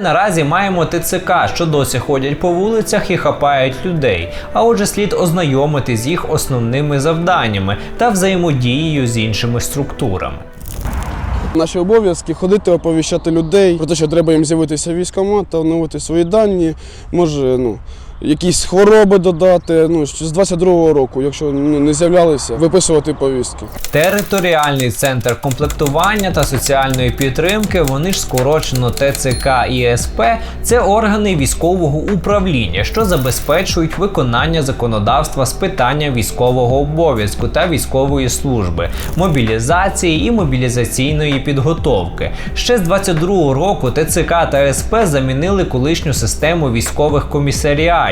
Наразі маємо ТЦК, що досі ходять по вулицях і хапають людей. А отже, слід ознайомити з їх основними завданнями та взаємодією з іншими структурами. Наші обов'язки ходити, оповіщати людей про те, що треба їм з'явитися військомат та оновити свої дані, може, ну. Якісь хвороби додати, ну з 22-го року, якщо ну, не з'являлися, виписувати повістки. Територіальний центр комплектування та соціальної підтримки, вони ж скорочено ТЦК і СП, це органи військового управління, що забезпечують виконання законодавства з питання військового обов'язку та військової служби, мобілізації і мобілізаційної підготовки. Ще з 22-го року ТЦК та СП замінили колишню систему військових комісаріатів.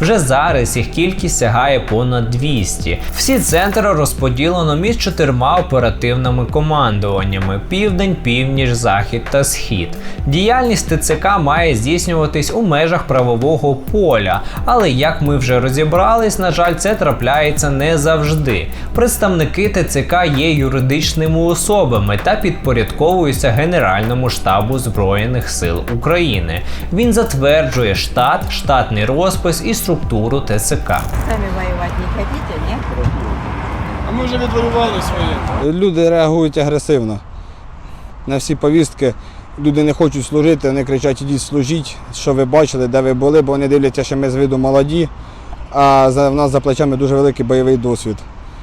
Вже зараз їх кількість сягає понад 200. Всі центри розподілено між чотирма оперативними командуваннями: південь, північ, захід та схід. Діяльність ТЦК має здійснюватись у межах правового поля, але як ми вже розібрались, на жаль, це трапляється не завжди. Представники ТЦК є юридичними особами та підпорядковуються Генеральному штабу Збройних сил України. Він затверджує штат, штатний розпис і структуру ТЦК. Самі воювати не хочете, ні? А ми вже відвоювали своє. Люди реагують агресивно на всі повістки. Люди не хочуть служити, вони кричать, ідіть служіть, що ви бачили, де ви були, бо вони дивляться, що ми з виду молоді, а за, в нас за плечами дуже великий бойовий досвід.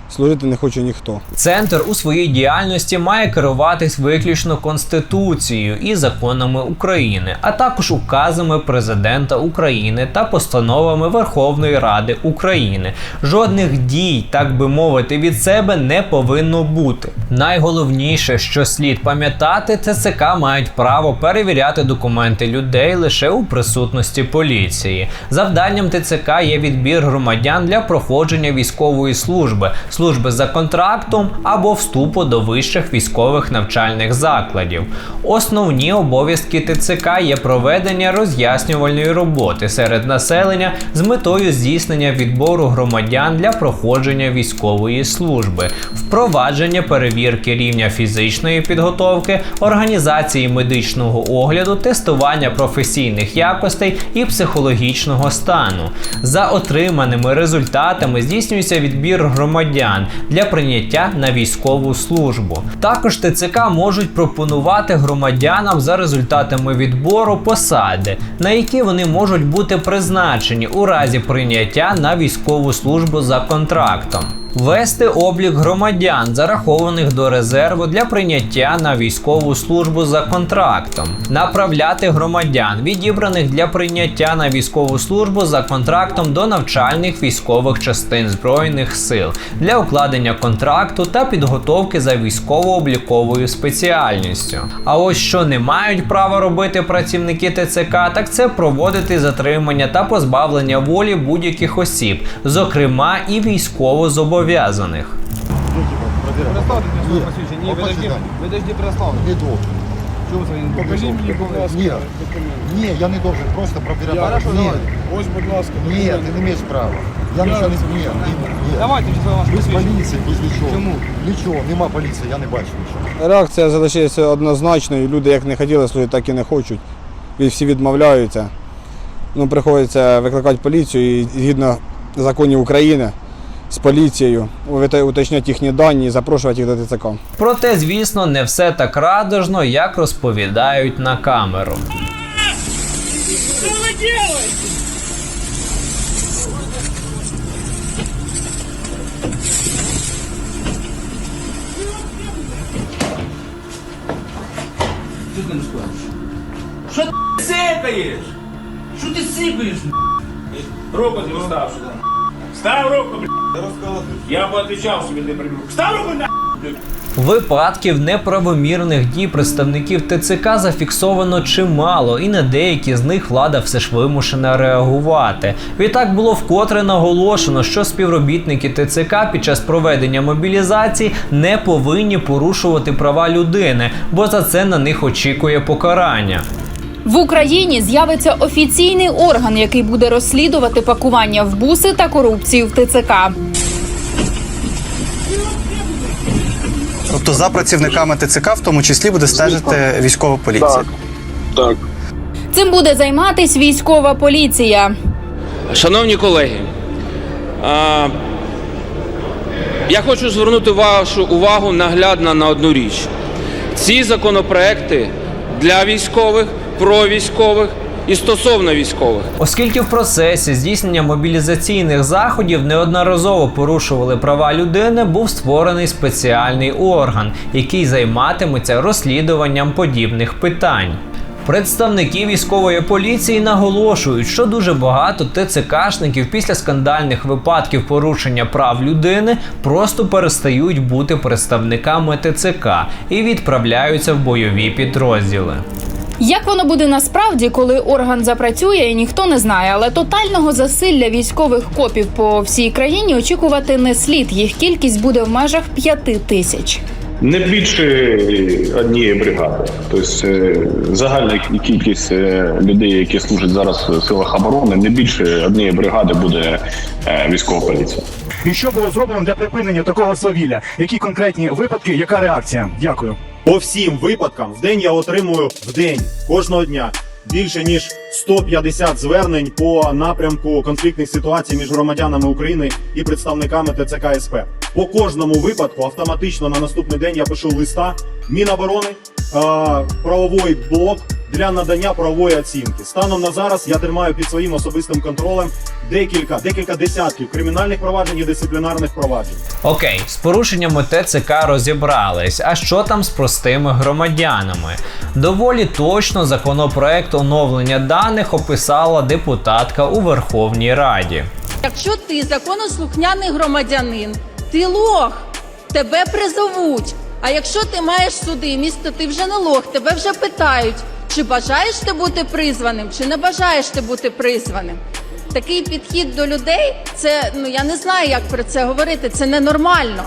Служити не хоче ніхто. Центр у своїй діяльності має керуватись виключно конституцією і законами України, а також указами президента України та постановами Верховної Ради України. Жодних дій, так би мовити, від себе не повинно бути. Найголовніше, що слід пам'ятати, ТЦК мають право перевіряти документи людей лише у присутності поліції. Завданням ТЦК є відбір громадян для проходження військової служби, служби за контрактом або вступу до вищих військових навчальних закладів. Основні обов'язки ТЦК є проведення роз'яснювальної роботи серед населення з метою здійснення відбору громадян для проходження військової служби, впровадження перевірки рівня фізичної підготовки, організації медичного огляду, тестування професійних якостей і психологічного стану. За отриманими результатами здійснюється відбір громадян для прийняття на військову службу. Також ТЦК можуть пропонувати громадянам за результатами відбору посади, на які вони можуть бути призначені у разі прийняття на військову службу за контрактом. Вести облік громадян, зарахованих до резерву для прийняття на військову службу за контрактом, направляти громадян, відібраних для прийняття на військову службу за контрактом до навчальних військових частин збройних сил для укладення контракту та підготовки за військово-обліковою спеціальністю. А ось що не мають права робити працівники ТЦК, так це проводити затримання та позбавлення волі будь-яких осіб, зокрема і військовозобов'язаних. Переставте посвідчення. Ні, подожди? Покажіть мені, будь ласка, Ні. Я не должен просто. Хорошо, Ні. Ось, будь ласка, ні, ти не маєш права. Я нічого не ні, ні. Давайте вже своє Без поліції, без нічого. Чому? Нічого, нема поліції, я не бачу нічого. Реакція залишається однозначною. Люди як не хотіли служити, так і не хочуть. І всі відмовляються. Ну, приходиться викликати поліцію і згідно законів України з поліцією уточняти їхні дані і запрошувати їх до ТЦК. Проте, звісно, не все так радужно, як розповідають на камеру. Що ти сипаєш? Що ти сипаєш? Руку не став сюди. Став руку, блядь. Я поотвечав собі не прибув. Став руку на. Випадків неправомірних дій представників ТЦК зафіксовано чимало, і на деякі з них влада все ж вимушена реагувати. Відтак було вкотре наголошено, що співробітники ТЦК під час проведення мобілізації не повинні порушувати права людини, бо за це на них очікує покарання. В Україні з'явиться офіційний орган, який буде розслідувати пакування в буси та корупцію в ТЦК. Тобто за працівниками ТЦК в тому числі буде стежити військова поліція. Так. Цим буде займатись військова поліція. Шановні колеги, а, я хочу звернути вашу увагу наглядно на одну річ. Ці законопроекти для військових, про військових і стосовно військових. Оскільки в процесі здійснення мобілізаційних заходів неодноразово порушували права людини, був створений спеціальний орган, який займатиметься розслідуванням подібних питань. Представники військової поліції наголошують, що дуже багато ТЦКшників після скандальних випадків порушення прав людини просто перестають бути представниками ТЦК і відправляються в бойові підрозділи. Як воно буде насправді, коли орган запрацює, і ніхто не знає, але тотального засилля військових копів по всій країні очікувати не слід. Їх кількість буде в межах п'яти тисяч. Не більше однієї бригади. Тобто е, загальна кількість е, людей, які служать зараз в силах оборони, не більше однієї бригади буде е, військова поліція. І що було зроблено для припинення такого свавілля? Які конкретні випадки, яка реакція? Дякую. По всім випадкам в день я отримую в день кожного дня більше ніж 150 звернень по напрямку конфліктних ситуацій між громадянами України і представниками ТЦК СП. По кожному випадку автоматично на наступний день я пишу листа Міноборони, правовий блок для надання правової оцінки. Станом на зараз я тримаю під своїм особистим контролем декілька, декілька десятків кримінальних проваджень і дисциплінарних проваджень. Окей, з порушеннями ТЦК розібрались. А що там з простими громадянами? Доволі точно законопроект оновлення даних описала депутатка у Верховній Раді. Якщо ти законослухняний громадянин, ти лох, тебе призовуть. А якщо ти маєш судимість, то ти вже не лох, тебе вже питають, чи бажаєш ти бути призваним, чи не бажаєш ти бути призваним. Такий підхід до людей, це ну я не знаю, як про це говорити. Це ненормально.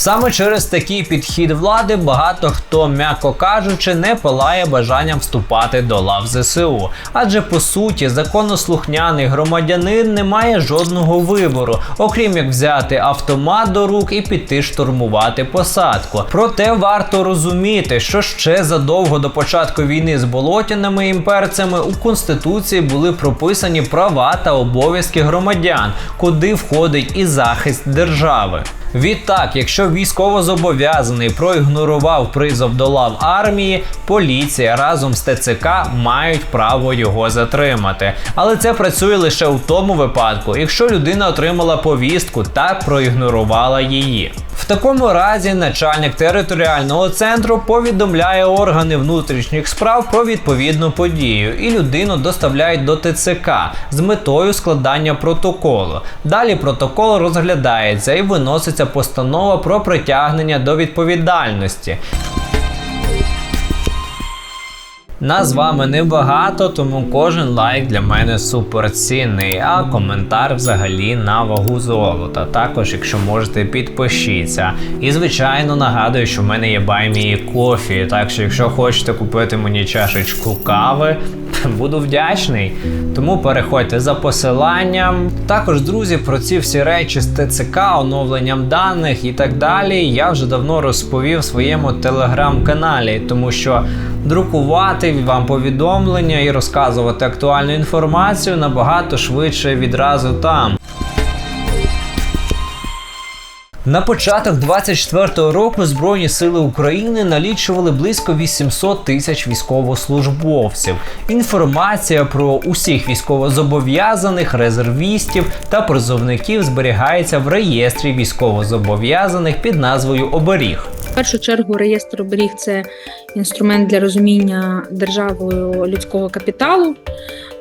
Саме через такий підхід влади багато хто, м'яко кажучи, не палає бажанням вступати до лав ЗСУ. Адже по суті законослухняний громадянин не має жодного вибору, окрім як взяти автомат до рук і піти штурмувати посадку. Проте варто розуміти, що ще задовго до початку війни з болотяними імперцями у конституції були прописані права та обов'язки громадян, куди входить і захист держави. Відтак, якщо військовозобов'язаний проігнорував призов до лав армії, поліція разом з ТЦК мають право його затримати. Але це працює лише у тому випадку, якщо людина отримала повістку та проігнорувала її. В такому разі начальник територіального центру повідомляє органи внутрішніх справ про відповідну подію, і людину доставляють до ТЦК з метою складання протоколу. Далі протокол розглядається і виноситься постанова про притягнення до відповідальності. Нас з вами небагато, тому кожен лайк для мене суперцінний, а коментар взагалі на вагу золота. Також, якщо можете, підпишіться. І звичайно нагадую, що в мене є баймії кофі. Так що, якщо хочете купити мені чашечку кави, буду вдячний. Тому переходьте за посиланням. Також, друзі, про ці всі речі з ТЦК, оновленням даних і так далі. Я вже давно розповів в своєму телеграм-каналі, тому що друкувати вам повідомлення і розказувати актуальну інформацію набагато швидше відразу там. На початок 24-го року Збройні сили України налічували близько 800 тисяч військовослужбовців. Інформація про усіх військовозобов'язаних, резервістів та призовників зберігається в реєстрі військовозобов'язаних під назвою Оберіг. Першу чергу реєстр оберіг це інструмент для розуміння державою людського капіталу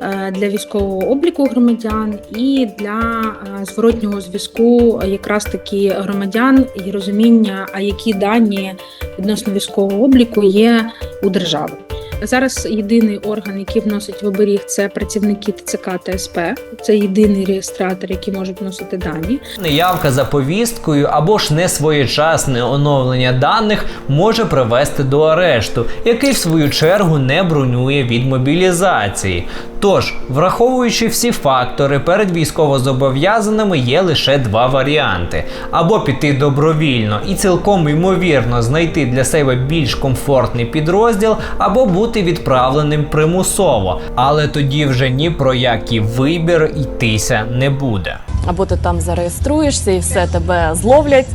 е, для військового обліку громадян і для е, зворотнього зв'язку якраз таки громадян і розуміння, а які дані відносно військового обліку є у держави. Зараз єдиний орган, який вносить в оберіг, це працівники ТЦК та СП. Це єдиний реєстратор, який може вносити дані. Неявка за повісткою або ж несвоєчасне оновлення даних може привести до арешту, який в свою чергу не бронює від мобілізації. Тож, враховуючи всі фактори, перед військовозобов'язаними є лише два варіанти: або піти добровільно і цілком ймовірно знайти для себе більш комфортний підрозділ, або бути відправленим примусово, але тоді вже ні про який вибір йтися не буде. Або ти там зареєструєшся і все тебе зловлять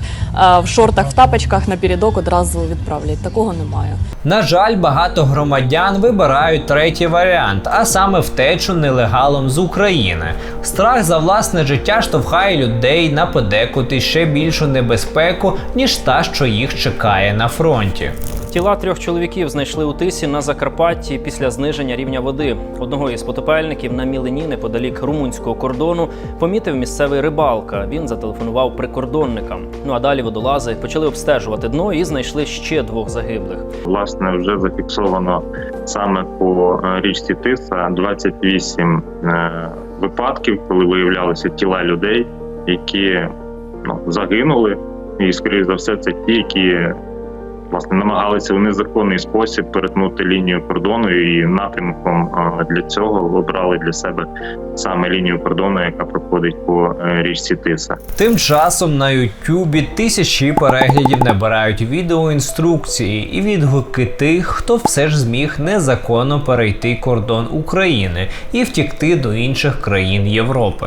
в шортах, в тапочках напередок одразу відправлять. Такого немає. На жаль, багато громадян вибирають третій варіант, а саме втечу нелегалом з України. Страх за власне життя штовхає людей на подекути ще більшу небезпеку, ніж та, що їх чекає на фронті. Тіла трьох чоловіків знайшли у тисі на Закарпатті після зниження рівня води. Одного із потопельників на мілині неподалік румунського кордону помітив місцевий рибалка. Він зателефонував прикордонникам. Ну а далі водолази почали обстежувати дно і знайшли ще двох загиблих. Власне, вже зафіксовано саме по е, річці Тиса 28 е, випадків, коли виявлялися тіла людей, які ну, загинули, і скоріш за все, це ті, які власне намагалися у незаконний спосіб перетнути лінію кордону, і напрямком е, для цього обрали для себе саме лінію кордону, яка проходить по е, річці Тиса. Тим часом на Ютубі тисячі переглядів набирають відеоінструкції і відгуки тих, хто все ж зміг незаконно перейти кордон України і втікти до інших країн Європи.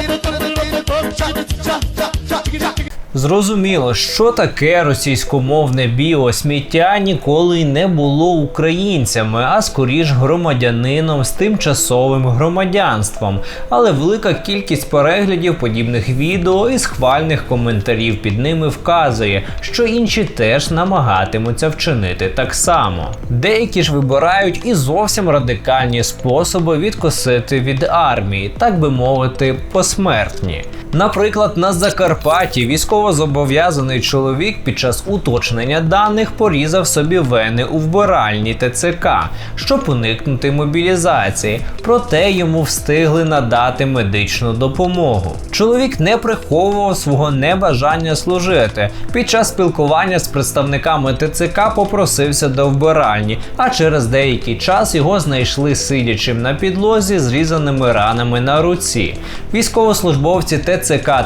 Зрозуміло, що таке російськомовне біосміття ніколи й не було українцями, а скоріш громадянином з тимчасовим громадянством. Але велика кількість переглядів подібних відео і схвальних коментарів під ними вказує, що інші теж намагатимуться вчинити так само. Деякі ж вибирають і зовсім радикальні способи відкосити від армії, так би мовити, посмертні. Наприклад, на Закарпатті військовозобов'язаний чоловік під час уточнення даних порізав собі вени у вбиральні ТЦК, щоб уникнути мобілізації, проте йому встигли надати медичну допомогу. Чоловік не приховував свого небажання служити. Під час спілкування з представниками ТЦК попросився до вбиральні, а через деякий час його знайшли сидячим на підлозі з різаними ранами на руці. Військовослужбовці ТЦК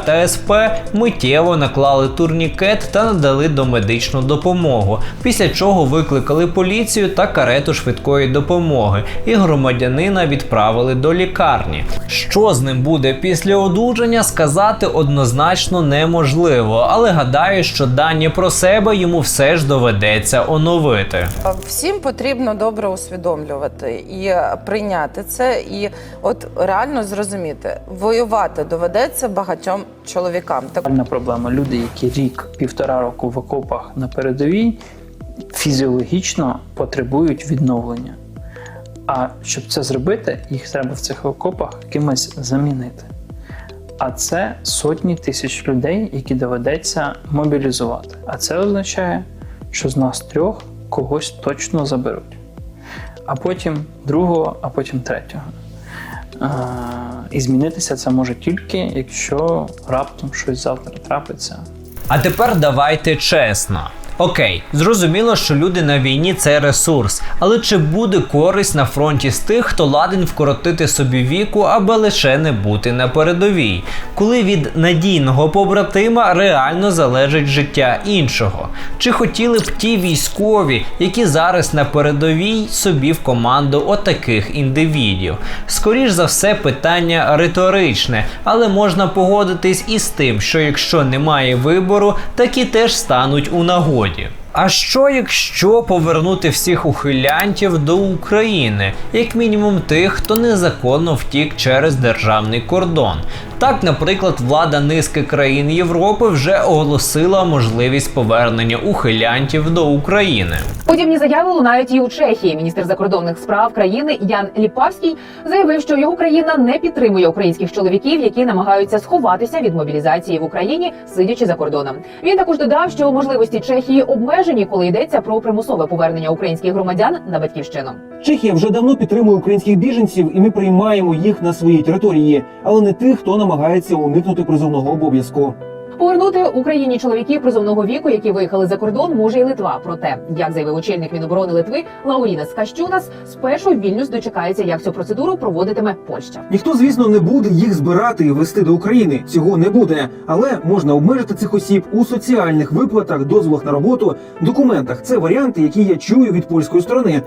та СП миттєво наклали турнікет та надали домедичну допомогу, після чого викликали поліцію та карету швидкої допомоги, і громадянина відправили до лікарні. Що з ним буде після одужання, сказати однозначно неможливо, але гадаю, що дані про себе йому все ж доведеться оновити. Всім потрібно добре усвідомлювати і прийняти це, і от реально зрозуміти, воювати доведеться багатьом чоловікам. Реальна проблема. Люди, які рік, півтора року в окопах на передовій, фізіологічно потребують відновлення. А щоб це зробити, їх треба в цих окопах кимось замінити. А це сотні тисяч людей, які доведеться мобілізувати. А це означає, що з нас трьох когось точно заберуть. А потім другого, а потім третього. І змінитися це може тільки, якщо раптом щось завтра трапиться. А тепер давайте чесно. Окей, зрозуміло, що люди на війні це ресурс, але чи буде користь на фронті з тих, хто ладен вкоротити собі віку, аби лише не бути на передовій, коли від надійного побратима реально залежить життя іншого? Чи хотіли б ті військові, які зараз на передовій собі в команду отаких індивідів? Скоріш за все, питання риторичне, але можна погодитись із тим, що якщо немає вибору, такі теж стануть у нагоді. А що якщо повернути всіх ухилянтів до України, як мінімум тих, хто незаконно втік через державний кордон? Так, наприклад, влада низки країн Європи вже оголосила можливість повернення ухилянтів до України. Подібні заяви лунають і у Чехії. Міністр закордонних справ країни Ян Ліпавський заявив, що його країна не підтримує українських чоловіків, які намагаються сховатися від мобілізації в Україні, сидячи за кордоном. Він також додав, що можливості Чехії обмежені, коли йдеться про примусове повернення українських громадян на батьківщину. Чехія вже давно підтримує українських біженців, і ми приймаємо їх на своїй території, але не тих, хто намагається уникнути призовного обов'язку. Повернути Україні чоловіків призовного віку, які виїхали за кордон, може і Литва. Проте, як заявив очільник Міноборони Литви Лаурінас Кащунас, спершу Вільнюс дочекається, як цю процедуру проводитиме Польща. Ніхто, звісно, не буде їх збирати і вести до України. Цього не буде. Але можна обмежити цих осіб у соціальних виплатах, дозволах на роботу, документах. Це варіанти, які я чую від польської сторони.